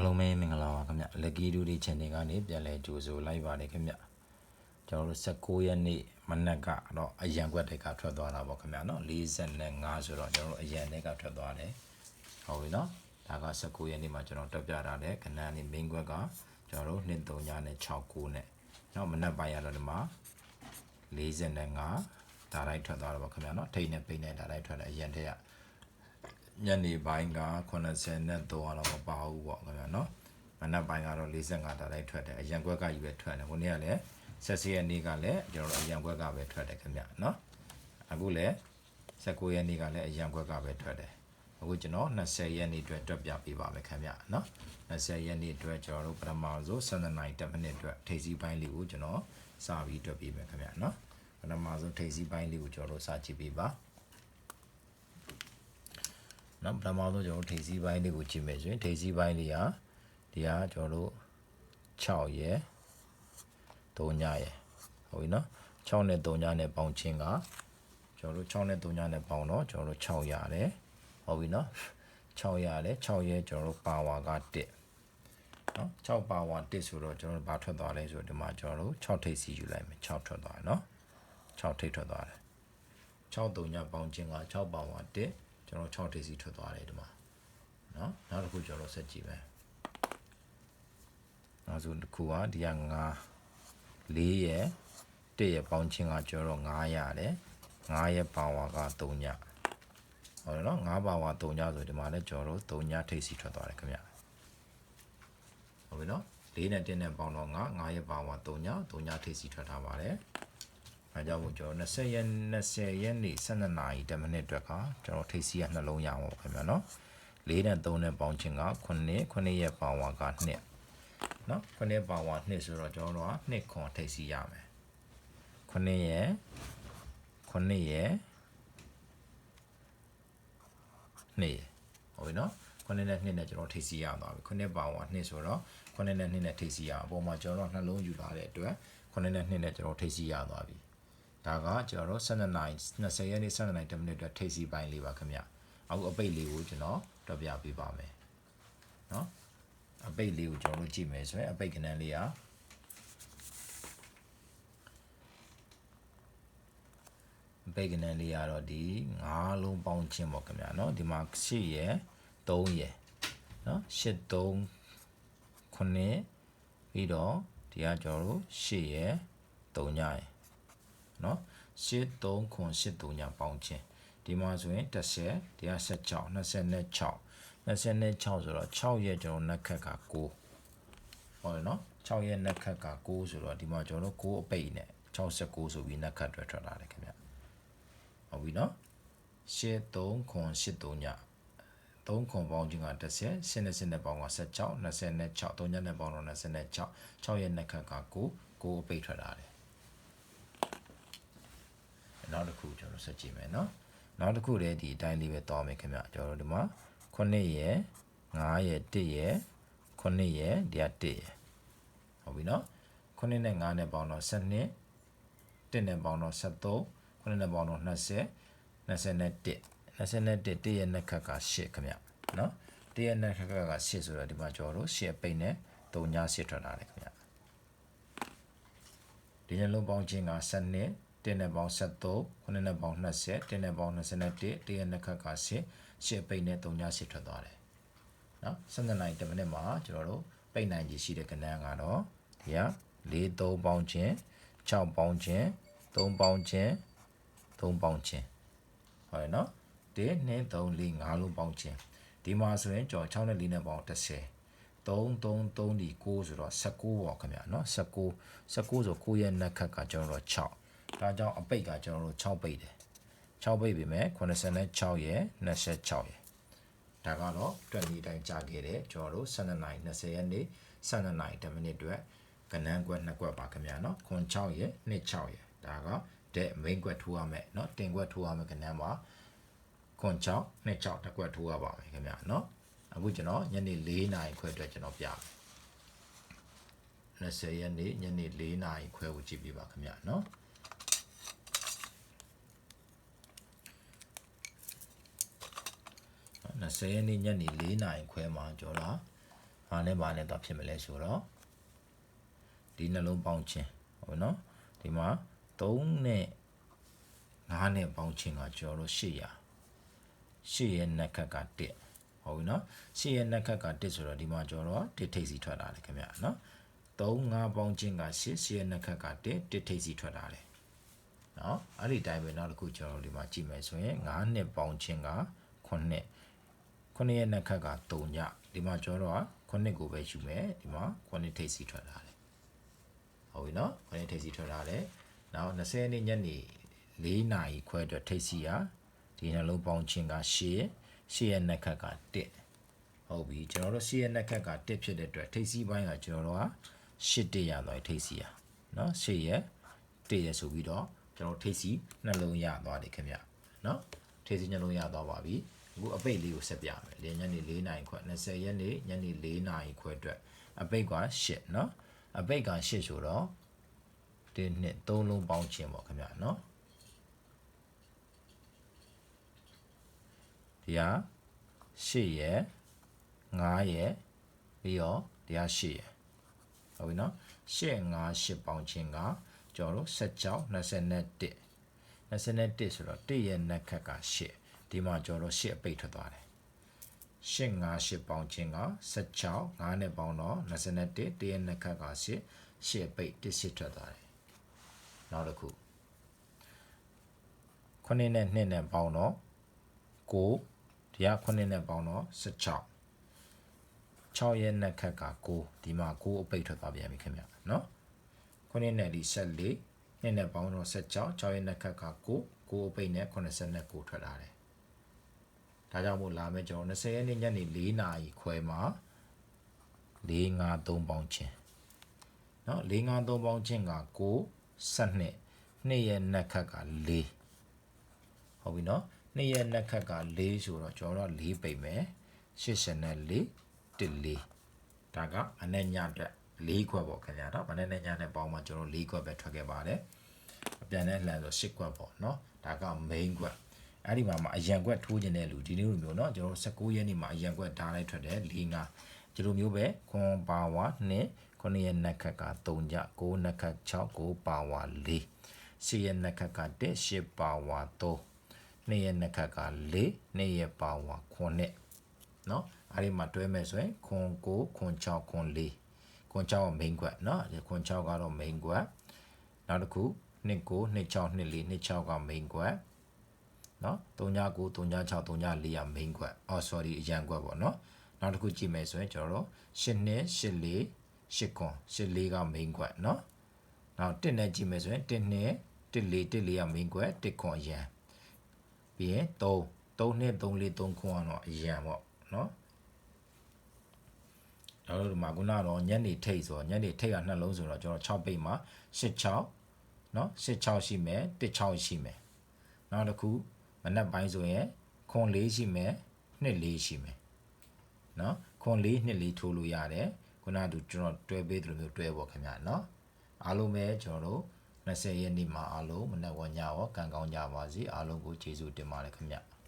အားလုံးပဲမင်္ဂလာပါခင်ဗျလက်ကီဒူဒီ channel ကနေပြန်လဲကြိုဆိုလိုက်ပါတယ်ခင်ဗျကျွန်တော်တို့16ရက်နေ့မနက်ကတော့အရန်ကွက်တွေကထွက်သွားတာပေါ့ခင်ဗျနော်45ဆိုတော့ကျွန်တော်တို့အရန်တွေကထွက်သွားတယ်ဟုတ်ပြီနော်ဒါက16ရက်နေ့မှာကျွန်တော်တက်ပြထားတဲ့ခဏနေ main ကွက်ကကျွန်တော်တို့2 3ညနဲ့6 9နဲ့နောက်မနက်ပိုင်းရတော့ဒီမှာ45ဒါတိုင်းထွက်သွားတော့ပေါ့ခင်ဗျနော်ထိတ်နဲ့ပိတ်နဲ့ဒါတိုင်းထွက်တယ်အရန်တွေက ညနေပိုင်းက83နဲ့3လောက်မပါဘူးပေါ့ခင်ဗျာနော်မနက်ပိုင်းကတော့45တာလိုက်ထွက်တယ်အရန်ကွက်ကကြီးပဲထွက်တယ်ဟိုနေ့ကလည်းဆက်စီရက်နေ့ကလည်းကျွန်တော်တို့အရန်ကွက်ကပဲထွက်တယ်ခင်ဗျာနော်အခုလည်း19ရက်နေ့ကလည်းအရန်ကွက်ကပဲထွက်တယ်အခုကျွန်တော်20ရက်နေ့အတွက်တွက်ပြပေးပါမယ်ခင်ဗျာနော်20ရက်နေ့အတွက်ကျွန်တော်တို့ပထမဆုံး7နိုင်10မိနစ်အတွက်ထိပ်စီးပိုင်းလေးကိုကျွန်တော်စပြီးတွက်ပေးမယ်ခင်ဗျာနော်ပထမဆုံးထိပ်စီးပိုင်းလေးကိုကျွန်တော်တို့စကြည့်ပေးပါ နော်ပထမဆုံးကျွန်တော်တို့ထိပ်စီးပိုင်းလေးကိုကြည့်မယ်ဆိုရင်ထိပ်စီးပိုင်းလေးဟာဒီဟာကျွန်တော်တို့6ရယ်3ညရယ်ဟုတ်ပြီနော်6နဲ့3ညနဲ့ပေါင်းချင်းကကျွန်တော်တို့6နဲ့3ညနဲ့ပေါင်းတော့ကျွန်တော်တို့6ရတယ်ဟုတ်ပြီနော်6ရတယ်6ရယ်ကျွန်တော်တို့ပါဝါက1နော်6ပါဝါ1ဆိုတော့ကျွန်တော်တို့ဘာထွက်သွားလဲဆိုတော့ဒီမှာကျွန်တော်တို့6ထိပ်စီယူလိုက်မယ်6ထွက်သွားတယ်နော်6ထိပ်ထွက်သွားတယ်6တုံညပေါင်းခြင်းက6ပေါင်ဝ1 ကျွန်တော်6ဒေစီထွက်သွားတယ်ဒီမှာเนาะနောက်တစ်ခုကျွန်တော်ဆက်ကြည့်မယ်နောက်ဆုံးတစ်ခုကဒီက9 4ရဲ့1ရဲ့ပေါင်းခြင်းကကျွန်တော်9ရတယ်9ရဲ့ပါဝါက3ညဟုတ်တယ်เนาะ9ပါဝါ3ညဆိုဒီမှာလည်းကျွန်တော်တို့3ညထိပ်စီထွက်သွားတယ်ခင်ဗျဟုတ်ပြီเนาะ4နဲ့1နဲ့ပေါင်းတော့9 9ရဲ့ပါဝါ3ည3ညထိပ်စီထွက်ထားပါတယ် အဲကြောင့်မို့ကျွန်တော်20ရက်20ရက်နေ့12နာရီ10မိနစ်အတွက်ကကျွန်တော်ထိပ်စီးရနှလုံးရအောင်ခင်ဗျာနော်4နဲ့3နဲ့ပေါင်းခြင်းက9 9ရက်ပါဝါက2နော်9ရက်ပါဝါ2ဆိုတော့ကျွန်တော်တို့က2ခွန်ထိပ်စီးရမယ်9ရက်9ရက်2ရက်ဟုတ်ပြီနော်9နဲ့2နဲ့ကျွန်တော်ထိပ်စီးရသွားပြီ9ပါဝါ2ဆိုတော့9နဲ့2နဲ့ထိပ်စီးရအောင်အပေါ်မှာကျွန်တော်နှလုံးယူလာတဲ့အတွက်9နဲ့2နဲ့ကျွန်တော်ထိပ်စီးရသွားပြီ ဒါကကျွန်တော်တို့12နိုင်20ရက်နေ့12နိုင်10မိနစ်အတွက်ထိပ်စီပိုင်းလေးပါခင်ဗျအခုအပိတ်လေးကိုကျွန်တော်တွက်ပြပေးပါမယ်เนาะအပိတ်လေးကိုကျွန်တော်တို့ကြည့်မယ်ဆိုရင်အပိတ်ကဏ္ဍလေးဟာအပိတ်ကဏ္ဍလေးကတော့ဒီ9လုံးပေါင်းခြင်းပေါ့ခင်ဗျာเนาะဒီမှာ8ရယ်3ရယ်เนาะ8 3 9ပြီးတော့ဒီကကျွန်တော်တို့8ရယ်3ညရယ် နော်83ခွန်83ညပေါင်းခြင်းဒီမှာဆိုရင်30ဒီက16 26 26ဆိုတော့6ရက်ကျွန်တော်နက်ခက်က9ဟုတ်တယ်နော်6ရက်နက်ခက်က9ဆိုတော့ဒီမှာကျွန်တော်တို့9အပိတ်နဲ့69ဆိုပြီးနက်ခက်တွေထွက်လာတယ်ခင်ဗျဟုတ်ပြီနော်83ခွန်83ည3ခွန်ပေါင်းခြင်းက30စနေစနေပေါင်းက16 26 3ညနဲ့ပေါင်းတော့26 6ရက်နက်ခက်က9 9အပိတ်ထွက်လာတယ် နောက်တစ်ခုကျွန်တော်ဆက်ကြည့်မယ်နော်နောက်တစ်ခုလည်းဒီအတိုင်းလေးပဲသွားမယ်ခင်ဗျကျွန်တော်တို့ဒီမှာ9ရယ်9ရယ်1ရယ်9ရယ်ဒီက1ရယ်ဟုတ်ပြီနော်9နဲ့9နဲ့ပေါင်းတော့12 1နဲ့ပေါင်းတော့73 9နဲ့ပေါင်းတော့20 21 21 1ရဲ့နှစ်ခက်က8ခင်ဗျနော်တရဲ့နှစ်ခက်ကက8ဆိုတော့ဒီမှာကျွန်တော်တို့8အပိတ်နဲ့3ည8ထွက်လာတယ်ခင်ဗျဒီညလုံးပေါင်းခြင်းက7 12 1နဲ့ပေါင်း73 9နဲ့ပေါင်း20 1နဲ့ပေါင်း21 1ရဲ့နှစ်ခက်က10 10ပိတ်နဲ့3ည10ထွက်သွားတယ်เนาะ12နိုင်10မိနစ်မှာကျွန်တော်တို့ပိတ်နိုင်ကြီးရှိတဲ့ကဏ္ဍကတော့ဒီက4 3ပေါင်းခြင်း6ပေါင်းခြင်း3ပေါင်းခြင်း3ပေါင်းခြင်းဟုတ်ရဲ့เนาะ1 2 3 4 5လုံးပေါင်းခြင်းဒီမှာဆိုရင်ကျွန်တော်6နဲ့4နဲ့ပေါင်း30 3 3 3ဒီ9ဆိုတော့19ပေါ့ခင်ဗျာเนาะ19 19ဆို9ရဲ့နှစ်ခက်ကကျွန်တော်တို့6 ဒါကြောင့်အပိတ်ကကျွန်တော်တို့6ပိတ်တယ်6ပိတ်ပြီမဲ့86ရဲ့26ရဲ့ဒါကတော့တွက်နေတိုင်းကြာခဲ့တယ်ကျွန်တော်တို့12နိုင်20ရက်နေ့12နိုင်10မိနစ်အတွက်ကနန်းကွက်နှစ်ကွက်ပါခင်ဗျာเนาะခွန်6ရဲ့26ရဲ့ဒါကတဲ့ main ကွက်ထိုးရမယ်เนาะတင်ကွက်ထိုးရမယ်ကနန်းပါခွန်6 26တစ်ကွက်ထိုးရပါမယ်ခင်ဗျာเนาะအခုကျွန်တော်ညနေ4နာရီခွဲအတွက်ကျွန်တော်ပြမယ်20ရက်နေ့ညနေ4နာရီခွဲကိုကြည့်ပြပါခင်ဗျာเนาะ 20ရက်နေ့ညနေ4နာရီခွဲမှာကျော်လာဘာနဲ့ဘာနဲ့တော့ဖြစ်မလဲဆိုတော့ဒီနှလုံးပေါင်းခြင်းဟုတ်နော်ဒီမှာ3နဲ့9နဲ့ပေါင်းခြင်းကကျွန်တော်တို့800 8ရဲ့နှက်ခက်က1ဟုတ်ပြီနော်8ရဲ့နှက်ခက်က1ဆိုတော့ဒီမှာကျွန်တော်တို့1ထိပ်စီထွက်လာတယ်ခင်ဗျာနော်3 5ပေါင်းခြင်းက8 8ရဲ့နှက်ခက်က1 1ထိပ်စီထွက်လာတယ်နော်အဲ့ဒီတိုင်းပဲနောက်တစ်ခုကျွန်တော်တို့ဒီမှာကြည့်မယ်ဆိုရင်9နှစ်ပေါင်းခြင်းက9နှစ် 9ရဲ့နှက်ခက်က3ညဒီမှာကျွန်တော်တို့က9ကိုပဲယူမယ်ဒီမှာ9ထိပ်စီထွက်လာတယ်ဟုတ်ပြီနော်9ထိပ်စီထွက်လာတယ်နောက်20ရက်နေ့ညနေ4နာရီခွဲအတွက်ထိပ်စီကဒီနှလုံးပေါင်းခြင်းက8 8ရဲ့နှက်ခက်က1ဟုတ်ပြီကျွန်တော်တို့8ရဲ့နှက်ခက်က1ဖြစ်တဲ့အတွက်ထိပ်စီပိုင်းကကျွန်တော်တို့က8တက်ရသွားထိပ်စီရနော်8ရဲ့1ရဲ့ဆိုပြီးတော့ကျွန်တော်ထိပ်စီနှလုံးရသွားတယ်ခင်ဗျနော်ထိပ်စီနှလုံးရသွားပါပြီ အခုအပိတ်လေးကိုဆက်ပြမယ်လေညနေ4နာရီခွဲ20ရက်နေ့ညနေ4နာရီခွဲအတွက်အပိတ်က8နော်အပိတ်က8ဆိုတော့ဒီနှစ်3လုံးပေါင်းခြင်းပေါ့ခင်ဗျနော်ဒီဟာ8ရယ်9ရယ်ပြီးတော့ဒီဟာ8ရယ်ဟုတ်ပြီနော်8 5 8ပေါင်းခြင်းကကျွန်တော်တို့16 21 21ဆိုတော့1ရဲ့နှက်ခက်က8 ဒီမှာကျွန်တော်တို့8အပိတ်ထွက်သွားတယ်8 5 8ပေါင်းခြင်းက16 9နဲ့ပေါင်းတော့21 1ရဲ့နှက်ခက်က8 8အပိတ်1 8ထွက်သွားတယ်နောက်တစ်ခု9နဲ့2နဲ့ပေါင်းတော့9ဒီက9နဲ့ပေါင်းတော့16 6ရဲ့နှက်ခက်က9ဒီမှာ9အပိတ်ထွက်သွားပြန်ပြီခင်ဗျနော်9နဲ့ဒီ14နှစ်နဲ့ပေါင်းတော့16 6ရဲ့နှက်ခက်က9 9အပိတ်နဲ့89ထွက်လာတယ် ဒါကြောင့်မို့လာမယ်ကျွန်တော်20ရက်နေ့ညနေ4နာရီခွဲမှာ4 5 3ပေါင်းချင်းနော်4 5 3ပေါင်းချင်းက9 12နှစ်ရဲ့နှက်ခက်က4ဟုတ်ပြီနော်နှစ်ရဲ့နှက်ခက်က4ဆိုတော့ကျွန်တော်တို့4ပိတ်မယ်84 14ဒါကအနဲ့ညအတွက်၄ခွက်ပေါ့ခင်ဗျာနော်မနေ့နဲ့ညနဲ့ပေါင်းမှကျွန်တော်၄ခွက်ပဲထွက်ခဲ့ပါတယ်အပြန်နဲ့လှန်ဆို၈ခွက်ပေါ့နော်ဒါက main ခွက် အဲ့ဒီမှာမှအရန်ခွက်ထိုးခြင်းတဲ့လူဒီလိုမျိုးเนาะကျွန်တော်19ရက်နေ့မှာအရန်ခွက်ဓာတ်လိုက်ထွက်တယ်၄၅ဒီလိုမျိုးပဲခွန်ပါဝါ2 9ရက်နက်ခက်က3ကြ9နက်ခက်6 9ပါဝါ4 10ရက်နက်ခက်က1 10ပါဝါ3 2ရက်နက်ခက်က4 2ရက်ပါဝါ9เนาะအဲ့ဒီမှာတွဲမယ်ဆိုရင်ခွန်9ခွန်6ခွန်4ခွန်6က main ကွက်เนาะခွန်6ကတော့ main ကွက်နောက်တစ်ခု2 9 2 6 2 4 2 6က main ကွက် เนาะ39 39 6 34က main ကွက်အော် sorry အရန်ကွက်ပေါ့เนาะနောက်တစ်ခုကြည့်မယ်ဆိုရင်ကျွန်တော်တို့8နှစ်8 4 8ခွန်8 4က main ကွက်เนาะနောက်1နဲ့ကြည့်မယ်ဆိုရင်1နှစ်1 4 1 4က main ကွက်1ခွန်အရန်ပြီးရင်3 3နှစ်3 4 3ခွန်ကတော့အရန်ပေါ့เนาะကျွန်တော်တို့ဒီမှာခုနကတော့ညနေထိတ်ဆိုတော့ညနေထိတ်ကနှလုံးဆိုတော့ကျွန်တော်6ပိတ်မှာ86เนาะ86ရှိမယ်16ရှိမယ်နောက်တစ်ခု မနက်ပိုင်းဆိုရင်ခွန်လေးရှိမယ်နှစ်လေးရှိမယ်နော်ခွန်လေးနှစ်လေးထိုးလို့ရတယ်ခုနကသူကျွန်တော်တွဲပေးသလိုမျိုးတွဲပေါ့ခင်ဗျာနော်အားလုံးပဲကျွန်တော်တို့20ရက်နေ့မှာအားလုံးမနက်ဝညရောကံကောင်းကြပါစေအားလုံးကိုကျေးဇူးတင်ပါတယ်ခင်ဗျာ